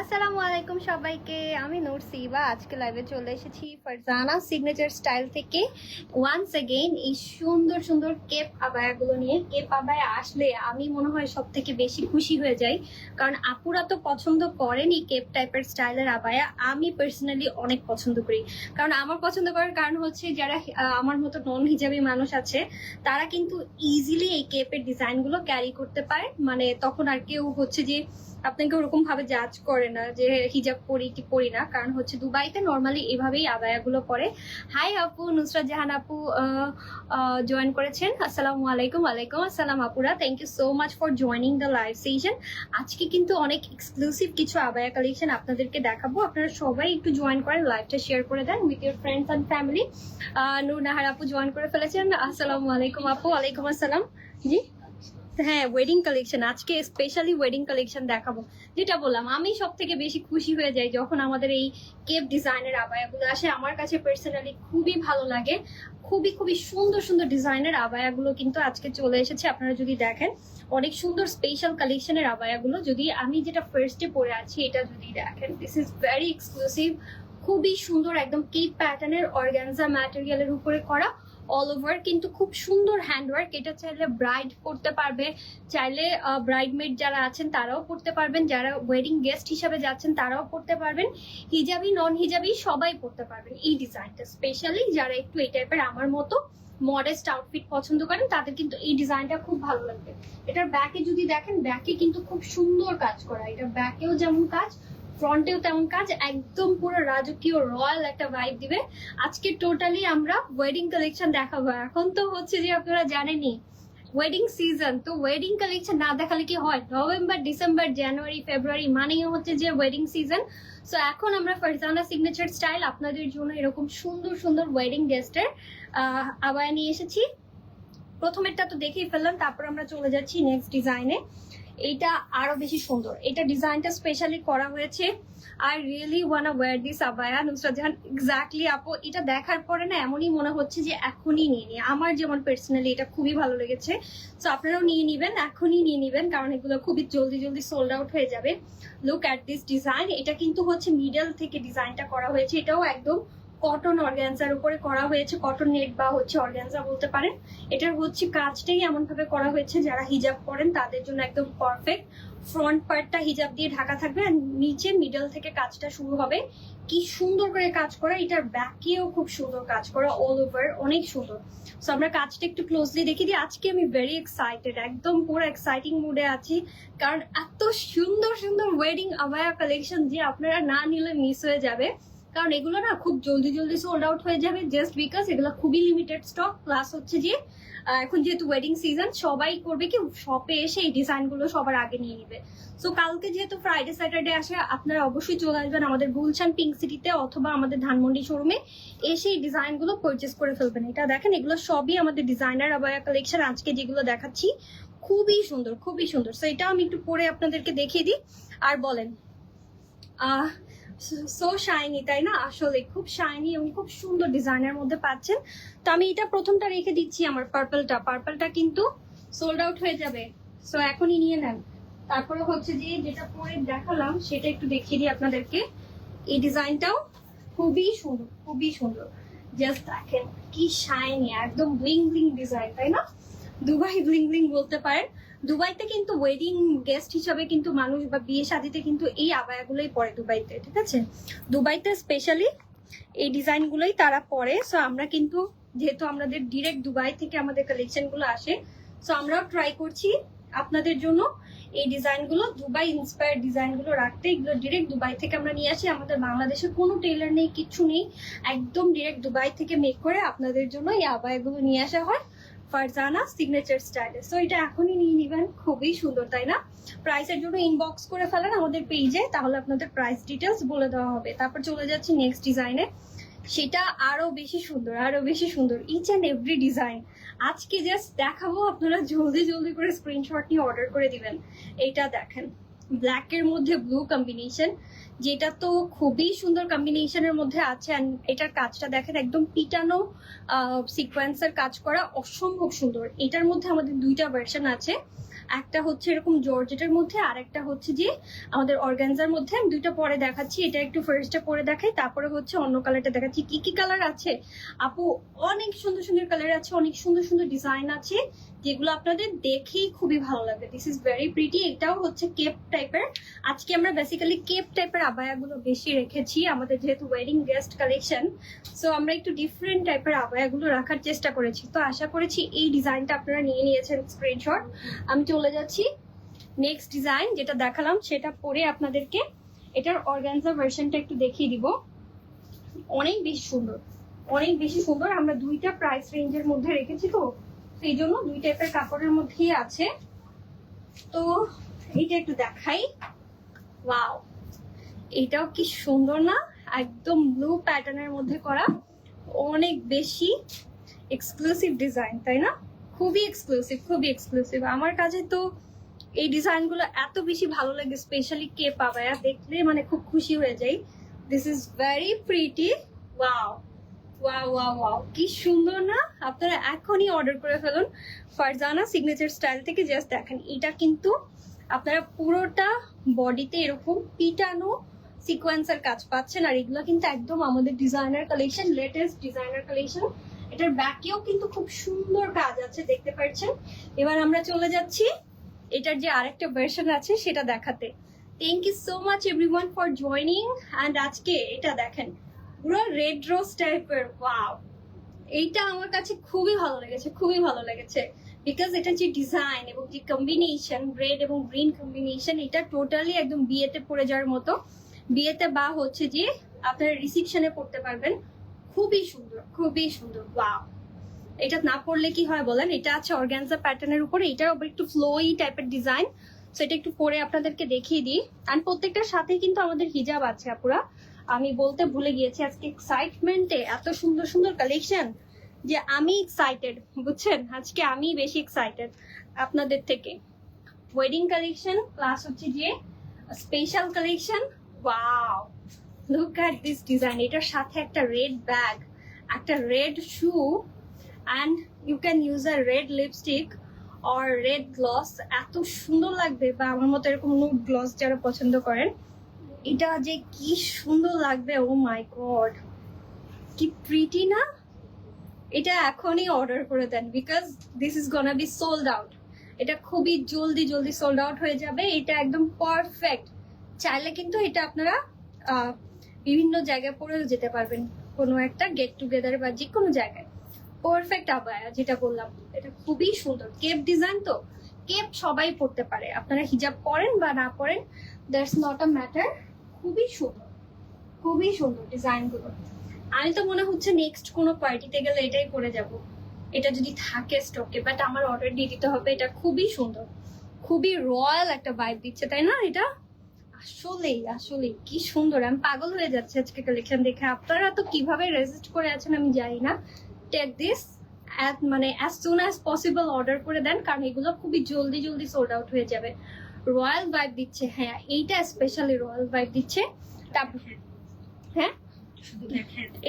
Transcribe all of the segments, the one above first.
আসসালামু আলাইকুম সবাইকে, আমি নূর সিবা। আজকে লাইভে চলে এসেছি ফারজানা সিগনেচার স্টাইল থেকে। ওয়ান্স এগেইন এই সুন্দর সুন্দর কেপ আবায়াগুলো নিয়ে। কেপ আবায়া আসলে আমি মনে হয় সব থেকে বেশি খুশি হয়ে যাই। কারণ আপুরা তো পছন্দ করেন এই কেপ টাইপের স্টাইলের আবায়া। আমি পার্সোনালি অনেক পছন্দ করি। কারণ আমার পছন্দ করার কারণ হচ্ছে যারা আমার মতো নন হিজাবি মানুষ আছে, তারা কিন্তু ইজিলি এই কেপের ডিজাইনগুলো ক্যারি করতে পারে। মানে তখন আর কেউ হচ্ছে যে আপনাকে ওরকম ভাবে জাজ করে না যে হিজাব পরি কি পরি না। কারণ হচ্ছে দুবাইতে নর্মালি এভাবেই আবায়াগুলো পরে হাই আপু, নুসরাত জাহান আপু জয়েন করেছেন। আসসালামু আলাইকুম, ওয়ালাইকুম আসসালাম আপুরা। Thank you so much for joining the live session আজকে কিন্তু অনেক এক্সক্লুসিভ কিছু আবায়া কালেকশন আপনাদেরকে দেখাবো। আপনারা সবাই একটু জয়েন করেন লাইভটা শেয়ার করে দেন with your friends and family Noor Nahar আপু জয়েন করে ফেলেছেন। আসসালামু আলাইকুম আপু, ওয়ালাইকুম আসসালাম। জি? হ্যাঁ ওয়েডিং কালেকশন আজকে স্পেশালি ওয়েডিং কালেকশন দেখাবো। যেটা বললাম, আমি সব থেকে বেশি খুশি হয়ে যাই যখন আমাদের এই কেপ ডিজাইনের আবায়াগুলো আসে। আমার কাছে পার্সোনালি খুবই ভালো লাগে। খুবই খুবই সুন্দর সুন্দর ডিজাইনের আবায়াগুলো কিন্তু আজকে চলে এসেছে। আপনারা যদি দেখেন, অনেক সুন্দর স্পেশাল কালেকশনের আবায়াগুলো। যদি আমি যেটা ফার্স্টে পরে আছি, এটা যদি দেখেন দিস ইজ ভেরি এক্সক্লুসিভ খুবই সুন্দর একদম কেপ প্যাটার্নের অর্গানজা ম্যাটেরিয়ালের উপরে করা। অল ওভার কিন্তু খুব সুন্দর হ্যান্ডওয়ার্ক এটা চাইলে ব্রাইড পড়তে পারবে। চাইলে ব্রাইডমেড যারা আছেন, তারাও পড়তে পারবেন। যারা ওয়েডিং গেস্ট হিসাবে যাচ্ছেন, তারাও পড়তে পারবেন। হিজাবি নন হিজাবি সবাই পড়তে পারবেন এই ডিজাইনটা স্পেশালি যারা একটু এই টাইপের আমার মতো মডেস্ট আউটফিট পছন্দ করেন, তাদের কিন্তু এই ডিজাইনটা খুব ভালো লাগবে। এটার ব্যাকে যদি দেখেন ব্যাকে কিন্তু খুব সুন্দর কাজ করা। এটা ব্যাকেও যেমন কাজ ফ্রন্টেও তেমন কাজ, একদম পুরো রাজকীয়, রয়্যাল একটা ভাইব দিবে। আজকে টোটালি আমরা ওয়েডিং কালেকশন দেখাবো। এখন তো হচ্ছে যে আপনারা জানেনই ওয়েডিং সিজন তো ওয়েডিং কালেকশন না দেখালে কি হয়? নভেম্বর ডিসেম্বর জানুয়ারি ফেব্রুয়ারি মানেই হচ্ছে যে ওয়েডিং সিজন সো এখন আমরা ফারজানা সিগনেচার স্টাইল আপনাদের জন্য এরকম সুন্দর সুন্দর ওয়েডিং গেস্টের আবায় নিয়ে এসেছি। প্রথমেরটা তো দেখেই ফেললাম, তারপর আমরা চলে যাচ্ছি নেক্সট ডিজাইনে এইটা আরও বেশি সুন্দর। এটা ডিজাইনটা স্পেশালি করা হয়েছে। I really wanna wear this abaya Nusrat Jahan exactly আপু, এটা দেখার পরে না এমনই মনে হচ্ছে যে এখনই নিয়ে নিই আমার যেমন পার্সোনালি এটা খুবই ভালো লেগেছে। তো আপনারাও নিয়ে নিবেন, এখনই নিয়ে নিবেন, কারণ এগুলো খুবই জলদি জলদি সোল্ড আউট হয়ে যাবে। লুক অ্যাট দিস ডিজাইন এটা কিন্তু হচ্ছে মিডল থেকে ডিজাইনটা করা হয়েছে। এটাও একদম কটন অর্গ্যানজার উপরে করা হয়েছে কটন নেট বা হচ্ছে অর্গ্যানজা বলতে পারেন। এটার হচ্ছে কাজটাই এমন ভাবে করা হয়েছে, যারা হিজাব পরেন তাদের জন্য একদম পারফেক্ট ফ্রন্ট পার্টটা হিজাব দিয়ে ঢাকা থাকবে আর নিচে মিডল থেকে কাজটা শুরু হবে। কি সুন্দর করে কাজ করা, এটার ব্যাকেও খুব সুন্দর কাজ করা অল ওভার অনেক সুন্দর। সো আমরা কাজটা একটু ক্লোজলি দেখি দিই। আজকে আমি ভেরি এক্সাইটেড একদম পুরো এক্সাইটিং মুডে আছি। কারণ এত সুন্দর সুন্দর ওয়েডিং আবায়া কালেকশন যে আপনারা না নিলে মিস হয়ে যাবে। কারণ এগুলো না খুব জলদি জলদি সোল্ড আউট হয়ে যাবে জাস্ট বিকজ এগুলো খুবই লিমিটেড স্টক প্লাস হচ্ছে যে এখন যেহেতু ওয়েডিং সিজন সবাই করবে কি শপে এসে এই ডিজাইনগুলো সবার আগে নিয়ে নিবে। সো কালকে যেহেতু ফ্রাইডে স্যাটারডে আসে, আপনারা অবশ্যই চলে আসবেন আমাদের গুলশান পিঙ্ক সিটিতে অথবা আমাদের ধানমন্ডি শোরুমে এসে এই ডিজাইনগুলো পারচেস করে ফেলবেন। এটা দেখেন, এগুলো সবই আমাদের ডিজাইনার আবায়া কালেকশন আজকে যেগুলো দেখাচ্ছি, খুবই সুন্দর খুবই সুন্দর। সো এটা আমি একটু পরে আপনাদেরকে দেখিয়ে দিই। আর বলেন, আহ সো শাইনি তাই না? আসলে খুব শাইনি এবং খুব সুন্দর ডিজাইনের মধ্যে পাচ্ছেন। তো আমি এটা প্রথমটা রেখে দিচ্ছি আমার পার্পলটা পার্পলটা কিন্তু সোল্ড আউট হয়ে যাবে। সো এখনই নিয়ে নেন। তারপরে হচ্ছে যে যেটা পরে দেখালাম, সেটা একটু দেখিয়ে দিই আপনাদেরকে। এই ডিজাইনটাও খুবই সুন্দর খুবই সুন্দর। জাস্ট দেখেন কি শাইনি একদম ব্লিং ব্লিং ডিজাইন তাই না? দুবাই ব্লিং ব্লিং বলতে পারেন। দুবাইতে কিন্তু ওয়েডিং গেস্ট হিসাবে কিন্তু মানুষ বা বিয়ে শাদিতে কিন্তু এই আবায়াগুলোই পরে দুবাইতে, ঠিক আছে? দুবাইতে স্পেশালি এই ডিজাইনগুলোই তারা পরে। সো আমরা কিন্তু, যেহেতু আমাদের ডিরেক্ট দুবাই থেকে আমাদের কালেকশনগুলো আসে সো আমরাও ট্রাই করছি আপনাদের জন্য এই ডিজাইনগুলো দুবাই ইন্সপায়ার ডিজাইনগুলো রাখতে। এগুলো ডিরেক্ট দুবাই থেকে আমরা নিয়ে আসি। আমাদের বাংলাদেশে কোনো টেলার নেই, কিচ্ছু নেই। একদম ডিরেক্ট দুবাই থেকে মেক করে আপনাদের জন্য এই আবায়াগুলো নিয়ে আসা হয়। ফারজানা সিগনেচার স্টাইলে সো এটা এখনই নিয়ে নিবেন। খুবই সুন্দর, তাই না? প্রাইসের জন্য ইনবক্স করে ফেলেন আমাদের পেজে তাহলে আপনাদের প্রাইস ডিটেলস বলে দেওয়া হবে। তারপর চলে যাচ্ছি নেক্সট ডিজাইনে সেটা আরও বেশি সুন্দর, আরও বেশি সুন্দর ইচ অ্যান্ড এভরি ডিজাইন আজকে জাস্ট দেখাবো, আপনারা জলদি জলদি করে স্ক্রিনশট নিয়ে অর্ডার করে দিবেন। এটা দেখেন ব্ল্যাক এর মধ্যে ব্লু কম্বিনেশন যেটা তো খুবই সুন্দর কম্বিনেশনের মধ্যে আছে এটার কাজটা দেখেন একদম পিটানো সিকোয়েন্সের কাজ করা অসম্ভব সুন্দর। এটার মধ্যে আমাদের দুইটা ভার্সন আছে। একটা হচ্ছে এরকম জর্জেটের মধ্যে আর একটা হচ্ছে যে আমাদের অর্গানজার মধ্যে। আমি দুইটা পরে দেখাচ্ছি, এটা একটু ফার্স্টে পরে দেখাই, তারপরে হচ্ছে অন্য কালারটা দেখাচ্ছি। কি কি কালার আছে? আপু, অনেক সুন্দর সুন্দর কালার আছে, অনেক সুন্দর সুন্দর ডিজাইন আছে। যেগুলো আপনাদের দেখেই খুবই ভালো লাগবে। দিস ইজ ভেরি প্রিটি এটাও হচ্ছে কেপ টাইপের আজকে আমরা বেসিক্যালি কেপ টাইপের আবায়াগুলো বেশি রেখেছি, আমাদের যেহেতু ওয়েডিং গেস্ট কালেকশন সো আমরা একটু ডিফারেন্ট টাইপের আবায়াগুলো রাখার চেষ্টা করেছি। তো আশা করেছি এই ডিজাইনটা আপনারা নিয়ে নিয়েছেন স্ক্রিনশট আমি চলে যাচ্ছি। নেক্সট ডিজাইন যেটা দেখালাম, সেটা পরে আপনাদেরকে এটার অর্গানজা ভার্সনটা একটু দেখিয়ে দিব। অনেক বেশি সুন্দর, অনেক বেশি সুন্দর। আমরা দুইটা প্রাইস রেঞ্জের মধ্যে রেখেছি তো। সেই জন্য দুই টাইপের কাপড়ের মধ্যেই আছে। তো এইটা একটু দেখাই। ওয়াও, এটাও কি সুন্দর না? একদম ব্লু প্যাটার্নের মধ্যে করা। অনেক বেশি এক্সক্লুসিভ ডিজাইন তাই না? খুবই এক্সক্লুসিভ খুবই এক্সক্লুসিভ আমার কাছে তো এই ডিজাইনগুলো এত বেশি ভালো লাগে স্পেশালি কে পাবায়া দেখলে মানে খুব খুশি হয়ে যাই। This is very pretty wow wow wow wow কি সুন্দর না? আপনারা এখনই অর্ডার করে ফেলুন ফারজানা সিগনেচার স্টাইল থেকে জাস্ট দেখেন, এটা কিন্তু আপনারা পুরোটা বডিতে এরকম পিটানো সিকোয়েন্সের কাজ পাচ্ছেন, আর এগুলো কিন্তু একদম আমাদের designer collection latest designer collection এটার ব্যাকেও কিন্তু খুব সুন্দর কাজ আছে, দেখতে পাচ্ছেন। এবার আমরা চলে যাচ্ছি, এটার যে আরেকটা ভার্সন আছে, সেটা দেখাতে। Thank you so much everyone for joining and আজকে এটা দেখেন পুরো রেড রোজ টাইপের ওয়াও এইটা আমার কাছে খুবই ভালো লেগেছে, খুবই ভালো লেগেছে। বিকজ এটা যে ডিজাইন এবং যে কম্বিনেশন রেড এবং গ্রিন কম্বিনেশন এটা টোটালি একদম বিয়েতে পড়ে যাওয়ার মতো। বিয়েতে বা হচ্ছে যে আপনারা রিসিপশনে পড়তে পারবেন। খুবই সুন্দর খুবই সুন্দর ওয়াও এটা না পড়লে কি হয় বলেন? এটা আছে অর্গানজা প্যাটার্নের উপরে এটার উপর একটু ফ্লোই টাইপের ডিজাইন সো এটা একটু পরে আপনাদেরকে দেখিয়ে দিই। আর প্রত্যেকটার সাথে কিন্তু আমাদের হিজাব আছে আপুরা। আমি বলতে ভুলে গিয়েছি, আজকে এক্সাইটমেন্টে এত সুন্দর সুন্দর কালেকশন যে আমি এক্সাইটেড বুঝছেন? আজকে আমি বেশি এক্সাইটেড আপনাদের থেকে। ওয়েডিং কালেকশন প্লাস হচ্ছে যে special collection wow look at this design এটার সাথে একটা রেড ব্যাগ একটা red shoe and you can use a red lipstick or red gloss এত সুন্দর লাগবে, বা আমার মতো এরকম নুড গ্লস যারা পছন্দ করেন এটা যে কি সুন্দর লাগবে ও মাই গড কি প্রিটি না? এটা এখনই অর্ডার করে দেন because this is gonna be sold out এটা খুবই জলদি জলদি সোল্ড আউট হয়ে যাবে। এটা একদম পারফেক্ট চাইলে কিন্তু এটা আপনারা বিভিন্ন জায়গায় পরেও যেতে পারবেন। কোনো একটা গেট টুগেদার বা যে কোনো জায়গায়। পারফেক্ট আবায়া, যেটা বললাম। এটা খুবই সুন্দর। কেপ ডিজাইন তো। কেপ সবাই পড়তে পারে। আপনারা হিজাব পরেন বা না পরেন দ্যাটস নট আ ম্যাটার খুবই সুন্দর খুবই সুন্দর ডিজাইনগুলো। আমি তো মনে হচ্ছে নেক্সট কোনো পার্টিতে গেলে এটাই পরে যাব। এটা যদি থাকে স্টকে বাট আমার অর্ডার দিয়ে দিতে হবে, এটা খুবই সুন্দর, খুবই রয়্যাল একটা ভাইব দিচ্ছে, তাই না এটা? আসলেই আসলেই, কি সুন্দর, আমি পাগল হয়ে যাচ্ছে আজকে কালেকশন দেখে। আপনারা তো কীভাবে রেজিস্ট করে আছেন আমি জানি না। টেক দিস মানে as soon as possible order করে দেন, কারণ এগুলো খুবই জলদি জলদি সোল্ড আউট হয়ে যাবে। রয়্যাল ভাইব দিচ্ছে হ্যাঁ এইটা স্পেশালি রয়্যাল ভাইব দিচ্ছে। তারপর হ্যাঁ?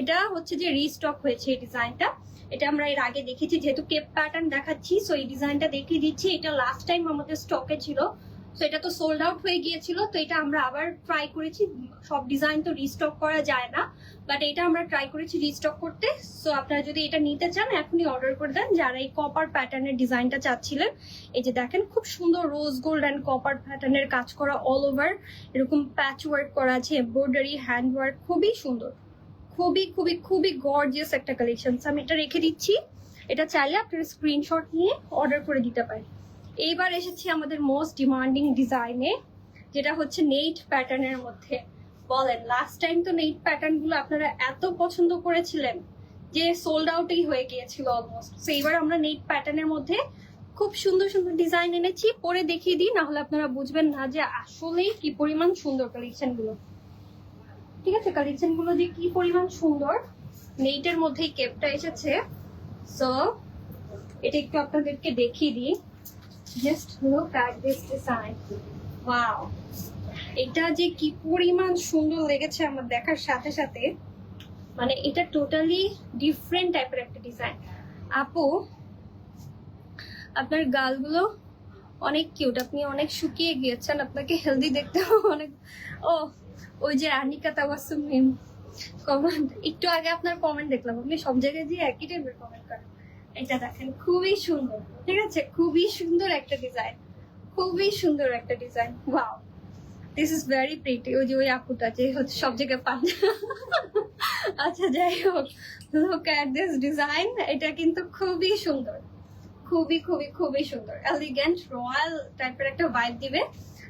এটা হচ্ছে যে রিস্টক হয়েছে এই ডিজাইনটা। এটা আমরা এর আগে দেখেছি, যেহেতু কেপ প্যাটার্ন দেখাচ্ছি সো এই ডিজাইনটা দেখিয়ে দিচ্ছি। এটা লাস্ট টাইম আমাদের স্টকে ছিল। তো এটা তো সোল্ড আউট হয়ে গিয়েছিল, তো এটা আমরা আবার ট্রাই করেছি। সব ডিজাইন তো রিস্টক করা যায় না বাট এটা আমরা ট্রাই করেছি রিস্টক করতে। সো আপনারা যদি এটা নিতে চান, এখনই অর্ডার করে দেন। যারা এই কপার প্যাটার্নের ডিজাইনটা চাচ্ছিলেন, এই যে দেখেন, খুব সুন্দর রোজ গোল্ড অ্যান্ড কপার প্যাটার্নের কাজ করা অল ওভার এরকম প্যাচ ওয়ার্ক করা আছে এমব্রয়ডারি হ্যান্ড ওয়ার্ক খুবই সুন্দর। খুবই খুবই খুবই গর্জিয়াস একটা কালেকশন আমি এটা রেখে দিচ্ছি। এটা চাইলে আপনার স্ক্রিনশট নিয়ে অর্ডার করে দিতে পারেন। এইবার এসেছি আমাদের মোস্ট ডিমান্ডিং ডিজাইনে যেটা হচ্ছে নেইট প্যাটার্নের মধ্যে। বলেন লাস্ট টাইম তো নেইট প্যাটার্নগুলো আপনারা এত পছন্দ করেছিলেন যে সোল্ড আউটই হয়ে গিয়েছিল অলমোস্ট তো এবার আমরা নেইট প্যাটার্নের মধ্যে খুব সুন্দর সুন্দর ডিজাইন এনেছি, পরে দেখিয়ে দিই না হলে আপনারা বুঝবেন না যে আসলেই কি পরিমাণ সুন্দর কালেকশনগুলো। ঠিক আছে? কালেকশনগুলো যে কি পরিমাণ সুন্দর? নেইটের মধ্যেই কেপটা এসেছে। সো এটা একটু আপনাদেরকে দেখিয়ে দিই। Just look at this design wow এটা যে কি পরিমাণ সুন্দর লেগেছে আমার দেখার সাথে সাথে মানে এটা টোটালি ডিফারেন্ট টাইপের একটা ডিজাইন আপু, আপনার গালগুলো অনেক কিউট আপনি অনেক শুকিয়ে গিয়েছেন, আপনাকে হেলদি দেখতে অনেক। ও, ওই যে আনিকা তাবাসুম মিম কমেন্ট একটু আগে আপনার কমেন্ট দেখলাম, আপনি সব জায়গায় যে একই টাইপের কমেন্ট করেন। এটা দেখেন, খুবই সুন্দর। ঠিক আছে? খুবই সুন্দর একটা ডিজাইন খুবই সুন্দর একটা design wow this is very pretty ওই যে ওই আপুটা যে হচ্ছে সব জায়গায় পান। আচ্ছা যাই হোক। লুক অ্যাট দিস ডিজাইন এটা কিন্তু খুবই সুন্দর। খুবই খুবই খুবই সুন্দর। এলিগেন্ট রয়্যাল টাইপের একটা ভাইব দিবে।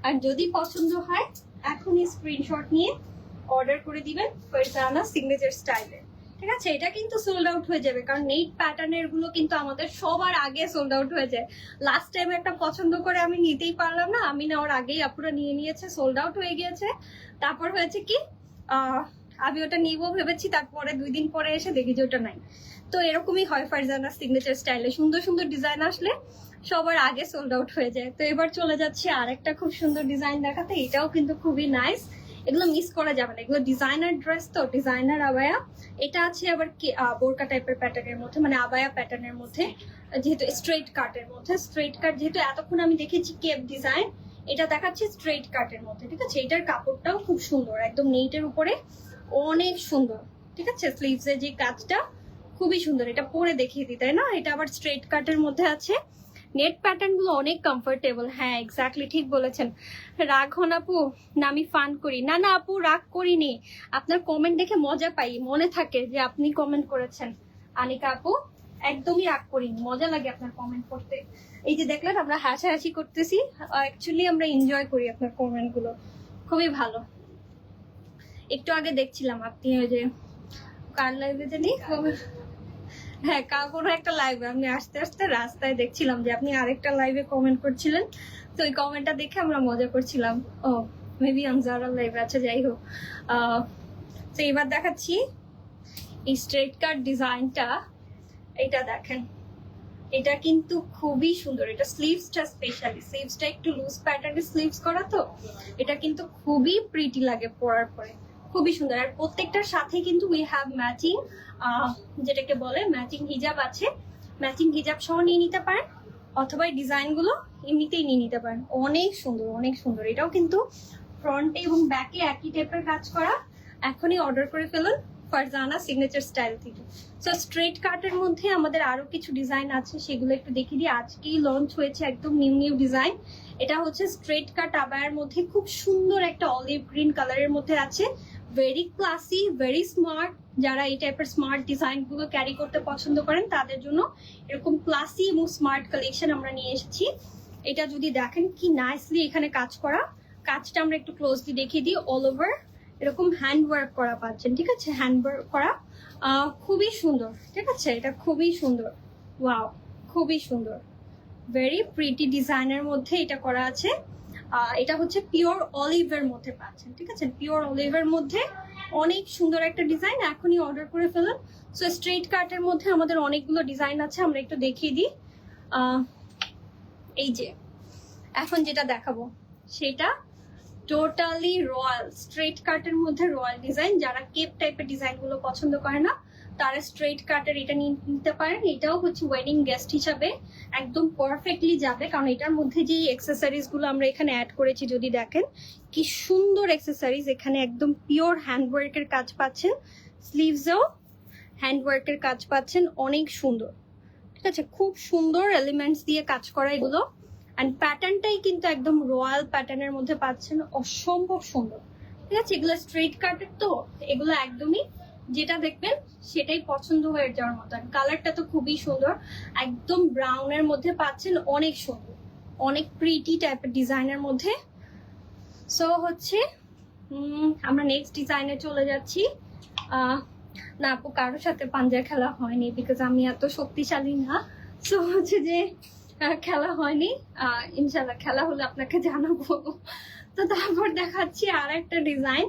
আর যদি পছন্দ হয়, এখনই স্ক্রিনশট নিয়ে অর্ডার করে দিবেন। ফারজানা সিগনেচার স্টাইলে ঠিক আছে? এটা কিন্তু সোল্ড আউট হয়ে যাবে। কারণ নেট প্যাটার্নেরগুলো কিন্তু আমাদের সবার আগে সোল্ড আউট হয়ে যায়। লাস্ট টাইম একটা পছন্দ করে আমি নিতেই পারলাম না। আমি না ওর আগেই আপুরা নিয়ে নিয়েছে সোল্ড আউট হয়ে গিয়েছে। তারপর হয়েছে কি? আমি ওটা নিবো ভেবেছি, তারপরে দুই দিন পরে এসে দেখি যে ওটা নাই। তো এরকমই হয় ফারজানা সিগনেচার স্টাইলে সুন্দর সুন্দর ডিজাইন আসলে সবার আগে সোল্ড আউট হয়ে যায়। তো এবার চলে যাচ্ছে আরেকটা খুব সুন্দর ডিজাইন দেখাতে। এটাও কিন্তু খুবই নাইস এগুলো মিস করা যাবে না। এগুলো ডিজাইনার ড্রেস তো ডিজাইনার আবায়া। এটা আছে আবার বোরকা টাইপের প্যাটার্নের মধ্যে মানে আবায়া প্যাটার্নের মধ্যে, যেহেতু স্ট্রেট কাটের মধ্যে। স্ট্রেট কাট যেহেতু এতক্ষণ আমি দেখেছি কেপ ডিজাইন এটা দেখাচ্ছে স্ট্রেট কাটের মধ্যে, ঠিক আছে? এটার কাপড়টাও খুব সুন্দর, একদম নেটের উপরে, অনেক সুন্দর, ঠিক আছে? স্লিভস এর যে কাজটা, খুবই সুন্দর। এটা পরে দেখিয়ে দিই, তাই না? এটা আবার স্ট্রেট কাটের মধ্যে আছে। নেট প্যাটার্নগুলো অনেক কমফোর্টেবল হ্যাঁ এক্স্যাক্টলি ঠিক বলেছেন। রাগ হন আপু, না আমি ফান করি। না না আপু, রাগ করিনি। আপনার কমেন্ট দেখে মজা পাই। মনে থাকে যে আপনি কমেন্ট করেছেন। আনিকা আপু, একদমই রাগ করিনি। মজা লাগে আপনার কমেন্ট করতে। এই যে দেখলেন, আমরা হাসাহাসি করতেছি। অ্যাকচুয়ালি আমরা এনজয় করি আপনার কমেন্টগুলো। খুবই ভালো। একটু আগে দেখছিলাম আপনি ওই যে, কার লাইভে জানি? হ্যাঁ কা কোনো একটা লাইভে আমি আস্তে আস্তে রাস্তায় দেখছিলাম যে আপনি আরেকটা লাইভে কমেন্ট করছিলেন। তো ওই কমেন্টটা দেখে আমরা মজা করছিলাম। ও মেবি আমজারা লাইভে আছে, যাই হোক। তো এবার দেখাচ্ছি এই স্ট্রেট কাট ডিজাইনটা এটা দেখেন। এটা কিন্তু খুবই সুন্দর। এটা স্লিভসটা স্পেশালি স্লিভসটা একটু লুজ প্যাটার্নের স্লিভস করা তো? এটা কিন্তু খুবই প্রিটি লাগে পরার পরে। খুবই সুন্দর। আর প্রত্যেকটার সাথে কিন্তু উই হ্যাভ ম্যাচিং যেটাকে বলে ম্যাচিং হিজাব আছে। ম্যাচিং হিজাব সহ নিয়ে নিতে পারেন, অথবা এই ডিজাইনগুলো এমনিতেই নিয়ে নিতে পারেন। অনেক সুন্দর অনেক সুন্দর। এটাও কিন্তু ফ্রন্টে এবং ব্যাকে একই টাইপের কাজ করা। এখনই অর্ডার করে ফেলুন ফারজানা সিগনেচার স্টাইল থেকে। সো স্ট্রেট কাটের মধ্যে আমাদের আরও কিছু ডিজাইন আছে, সেগুলো একটু দেখিয়ে দিই। আজকেই লঞ্চ হয়েছে একদম নিউ নিউ ডিজাইন এটা হচ্ছে স্ট্রেট কাট আবায়ের মধ্যে খুব সুন্দর একটা অলিভ গ্রিন কালারের মধ্যে আছে। ভেরি ক্লাসি ভেরি স্মার্ট যারা এই টাইপের স্মার্ট ডিজাইনগুলো ক্যারি করতে পছন্দ করেন, তাদের জন্য এরকম ক্লাসি এবং স্মার্ট কালেকশন আমরা নিয়ে এসেছি। এটা যদি দেখেন কি নাইসলি এখানে কাজ করা। কাজটা আমরা একটু ক্লোজলি দেখিয়ে দিই অল ওভার এরকম হ্যান্ড ওয়ার্ক করা পাচ্ছেন, ঠিক আছে? হ্যান্ড ওয়ার্ক করা খুবই সুন্দর, ঠিক আছে? এটা খুবই সুন্দর। ওয়াও খুবই সুন্দর। ভেরি প্রিটি ডিজাইনের মধ্যে এটা করা আছে। এটা হচ্ছে পিওর অলিভের মধ্যে পাচ্ছেন, ঠিক আছে? পিওর অলিভের মধ্যে অনেক সুন্দর একটা ডিজাইন, এখনই অর্ডার করে ফেলুন। সো স্ট্রেট কাটের মধ্যে আমাদের অনেকগুলো ডিজাইন আছে, আমরা একটু দেখিয়ে দিই। এই যে, এখন যেটা দেখাবো, সেটা টোটালি রয়্যাল স্ট্রেট কাটের মধ্যে রয়্যাল ডিজাইন যারা কেপ টাইপের ডিজাইনগুলো পছন্দ করে না তারা স্ট্রেট কাটের এটা নিতে পারেন। এটাও হচ্ছে ওয়েডিং গেস্ট হিসাবে একদম পারফেক্টলি যাবে। কারণ এটার মধ্যে যে গুলো আমরা এখানে অ্যাড করেছি, যদি দেখেন, কি সুন্দর এক্সেসরিজ এখানে একদম পিওর হ্যান্ডওয়ার্কের কাজ পাচ্ছেন। স্লিভসেও হ্যান্ডওয়ার্কের কাজ পাচ্ছেন। অনেক সুন্দর। ঠিক আছে? খুব সুন্দর এলিমেন্টস দিয়ে কাজ করা এগুলো। অ্যান্ড প্যাটার্নটাই কিন্তু একদম রয়্যাল প্যাটার্নের মধ্যে পাচ্ছেন। অসম্ভব সুন্দর। ঠিক আছে? এগুলো স্ট্রেট কাটের তো এগুলো একদমই যেটা দেখবেন সেটাই পছন্দ হয়ে যাওয়ার মতন কালারটা তো খুবই সুন্দর। একদম ব্রাউনের মধ্যে পাচ্ছেন অনেক সুন্দর। অনেক প্রিটি টাইপের ডিজাইনের মধ্যে। সো হচ্ছে আমরা নেক্সট ডিজাইনে চলে যাচ্ছি। না আপু, কারোর সাথে পাঞ্জা খেলা হয়নি বিকজ আমি এত শক্তিশালী না। সো হচ্ছে যে খেলা হয়নি। ইনশাল্লাহ খেলা হলে আপনাকে জানাব। তো তারপর দেখাচ্ছি আর একটা ডিজাইন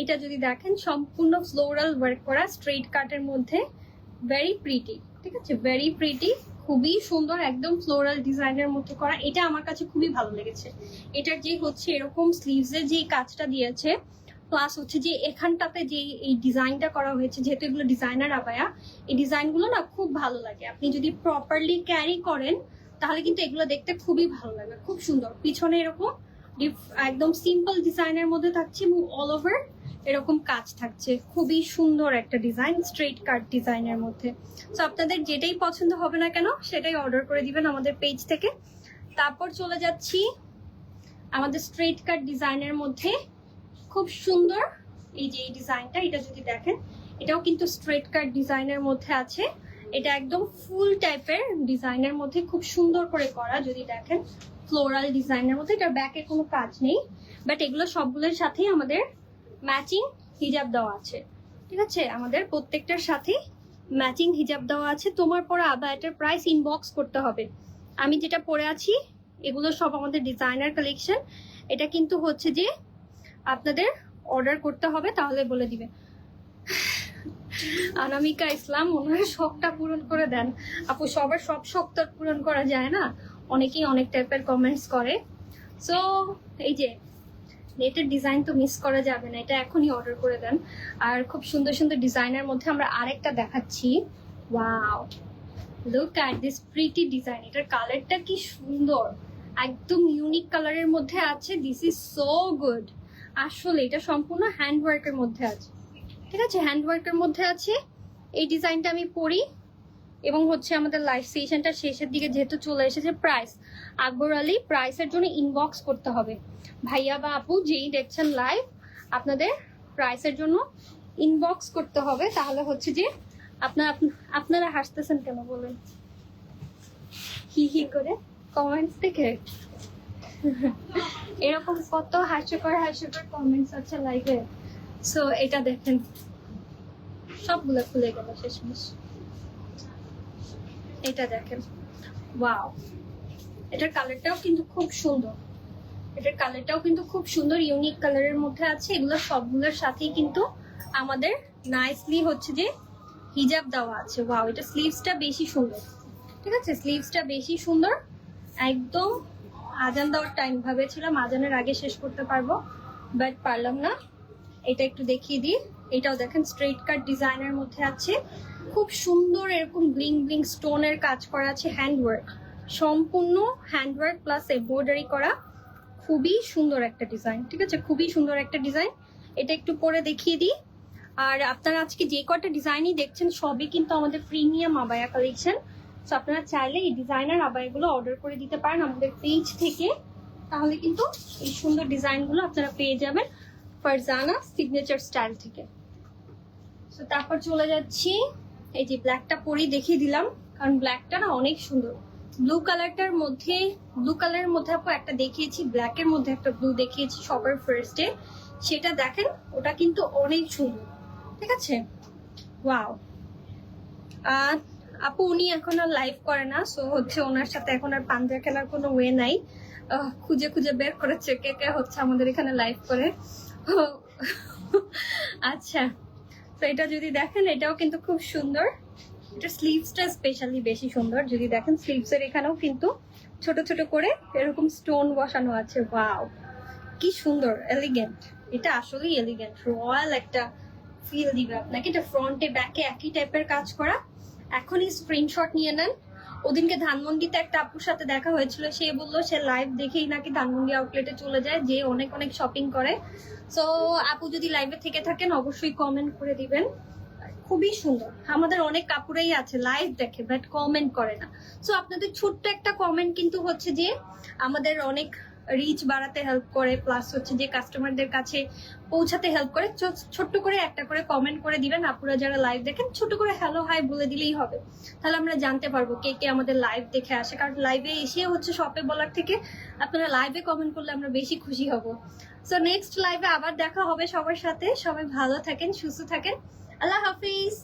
এটা যদি দেখেন, সম্পূর্ণ ফ্লোরাল ওয়ার্ক করা স্ট্রেট কাটের মধ্যে ভেরি প্রিটি ঠিক আছে? ভেরি প্রিটি খুবই সুন্দর, একদম ফ্লোরাল ডিজাইনের মধ্যে করা। এটা আমার কাছে খুবই ভালো লেগেছে। এটার যে হচ্ছে এরকম স্লিভস এর যে কাজটা দিয়েছে প্লাস হচ্ছে যে এখানটাতে যে এই ডিজাইনটা করা হয়েছে, যেহেতু এগুলো ডিজাইনার আবায়া, এই ডিজাইনগুলো না খুব ভালো লাগে। আপনি যদি প্রপারলি ক্যারি করেন, তাহলে কিন্তু এগুলো দেখতে খুবই ভালো লাগবে খুব সুন্দর। পিছনে এরকম একদম সিম্পল ডিজাইনের মধ্যে থাকছে এবং অল ওভার এরকম কাজ থাকছে। খুবই সুন্দর একটা ডিজাইন স্ট্রেট কাট ডিজাইনের মধ্যে। সো আপনাদের যেটাই পছন্দ হবে না কেন, সেটাই অর্ডার করে দিবেন আমাদের পেজ থেকে। তারপর চলে যাচ্ছি আমাদের স্ট্রেট কাট ডিজাইনের মধ্যে। খুব সুন্দর এই যে এই ডিজাইনটা এটা যদি দেখেন, এটাও কিন্তু স্ট্রেট কাট ডিজাইনের মধ্যে আছে। এটা একদম ফুল টাইপের ডিজাইনের মধ্যে খুব সুন্দর করে করা, যদি দেখেন। ফ্লোরাল ডিজাইনের মধ্যে, এটার ব্যাকে কোনো কাজ নেই। বাট এগুলো সবগুলোর সাথেই আমাদের ম্যাচিং হিজাব দেওয়া আছে। ঠিক আছে? আমাদের প্রত্যেকটার সাথে ম্যাচিং হিজাব দেওয়া আছে। তোমার পরে আবার এটার প্রাইস ইনবক্স করতে হবে। আমি যেটা পরে আছি, এগুলো সব আমাদের ডিজাইনার কালেকশন এটা কিন্তু হচ্ছে যে আপনাদের অর্ডার করতে হবে, তাহলে বলে দিবে। অনামিকা ইসলাম, ওনার শখটা পূরণ করে দেন। আপু, সবার সব শখ তো পূরণ করা যায় না। অনেকেই অনেক টাইপের কমেন্টস করে। সো এই যে, নেটের ডিজাইন তো মিস করা যাবে না, এটা এখনই অর্ডার করে দেন। আর খুব সুন্দর সুন্দর ডিজাইনের মধ্যে আমরা আরেকটা দেখাচ্ছি। Wow look at this pretty design এটার কালারটা কি সুন্দর। একদম ইউনিক কালারের মধ্যে আছে দিস ইজ সো গুড আসলে এটা সম্পূর্ণ হ্যান্ড ওয়ার্কের মধ্যে আছে। ঠিক আছে হ্যান্ড ওয়ার্কের মধ্যে আছে। এই ডিজাইনটা আমি পরি। এবং হচ্ছে আমাদের লাইভ সেশনটা শেষের দিকে যেহেতু চলে এসেছে প্রাইস আকবর আলী প্রাইসের জন্য ইনবক্স করতে হবে। ভাইয়া বা আপু যেই দেখছেন লাইভ আপনাদের প্রাইসের জন্য ইনবক্স করতে হবে। তাহলে হচ্ছে যে আপনার আপনারা হাসতেছেন কেন বলেন? হি হি করে কমেন্টস দেখে? এরকম কত হাস্যকর হাস্যকর কমেন্টস আছে লাইভে সো এটা দেখেন। সবগুলো খুলে গেল শেষমেশ। এটা দেখেন। ওয়াও এটার কালারটাও কিন্তু খুব সুন্দর। এটার কালারটাও কিন্তু খুব সুন্দর ইউনিক কালারের মধ্যে আছে। এগুলো সবগুলোর সাথেই কিন্তু আমাদের নাইসলি হচ্ছে যে হিজাব দেওয়া আছে। ওয়াও এটা স্লিভসটা বেশি সুন্দর। ঠিক আছে? স্লিভসটা বেশি সুন্দর। একদম আজান দেওয়ার টাইম ভাবেছিলাম আজানের আগে শেষ করতে পারব বাট পারলাম না। এটা একটু দেখিয়ে দিই। এটাও দেখেন স্ট্রেট কাট ডিজাইনের মধ্যে আছে। খুব সুন্দর এরকম ব্লিং ব্লিং স্টোনের কাজ করা আছে হ্যান্ডওয়ার্ক সম্পূর্ণ হ্যান্ডওয়ার্ক প্লাস এমব্রয়ডারি করা। খুবই সুন্দর একটা ডিজাইন ঠিক আছে? খুবই সুন্দর একটা ডিজাইন এটা একটু পরে দেখিয়ে দিই। আর আপনারা আজকে যে কটা ডিজাইনই দেখছেন, সবই কিন্তু আমাদের প্রিমিয়াম আবায়া কালেকশন সো আপনারা চাইলে এই ডিজাইনার আবায়াগুলো অর্ডার করে দিতে পারেন আমাদের পেজ থেকে। তাহলে কিন্তু এই সুন্দর ডিজাইনগুলো আপনারা পেয়ে যাবেন ফারজানা সিগনেচার স্টাইল থেকে। তারপর চলে যাচ্ছি। এই যে ব্ল্যাকটা পরেই দেখিয়ে দিলাম, কারণ ব্ল্যাকটা না অনেক সুন্দর। ব্লু কালারটার মধ্যে ব্লু কালারের মধ্যে আপু একটা দেখিয়েছি ব্ল্যাকের মধ্যে একটা ব্লু দেখিয়েছি সবার ফার্স্টে সেটা দেখেন, ওটা কিন্তু অনেক সুন্দর। ঠিক আছে? ওয়াও আপু, উনি এখন আর লাইভ করে না সো হচ্ছে ওনার সাথে এখন আর পাঞ্জা খেলার কোনো ওয়ে নাই। খুঁজে খুঁজে বের করেছে কে কে হচ্ছে আমাদের এখানে লাইভ করে। আচ্ছা। তো এটা যদি দেখেন, এটাও কিন্তু খুব সুন্দর। এটা স্লিভসটা স্পেশালি বেশি সুন্দর। যদি দেখেন স্লিভসের এখানেও কিন্তু ছোট ছোট করে এরকম স্টোন বসানো আছে। ওয়াও কি সুন্দর এলিগেন্ট এটা আসলেই এলিগেন্ট রয়্যাল একটা ফিল দিবে আপনাকে। এটা ফ্রন্টে ব্যাকে একই টাইপের কাজ করা। এখনই স্ক্রিনশট নিয়ে নেন। ওদিনকে ধানমন্ডিতে একটা আপুর সাথে দেখা হয়েছিল, সে বলল সে লাইভ দেখেই নাকি ধানমন্ডি আউটলেটে চলে যায় যে অনেক অনেক শপিং করে। সো আপু যদি লাইভে থেকে থাকেন, অবশ্যই কমেন্ট করে দিবেন। খুবই সুন্দর। আমাদের অনেক কাপড়েই আছে লাইভ দেখে বাট কমেন্ট করে না। সো আপনাদের ছোট্ট একটা কমেন্ট কিন্তু হচ্ছে যে, আমাদের অনেক রিচ বাড়াতে হেল্প করে প্লাস হচ্ছে যে কাস্টমারদের কাছে পৌঁছাতে হেল্প করে ছোট্ট করে একটা করে কমেন্ট করে দিবেন, আপুরা যারা লাইভ দেখেন ছোট করে হ্যালো হাই বলে দিলেই হবে। তাহলে আমরা জানতে পারব কে কে আমাদের লাইভ দেখে আসে, কারণ লাইভে এসে হচ্ছে শপে বলার থেকে আপনারা লাইভে কমেন্ট করলে আমরা বেশি খুশি হব। সো নেক্সট লাইভে আবার দেখা হবে সবার সাথে। সবাই ভালো থাকেন, সুস্থ থাকেন। আল্লাহ হাফিজ।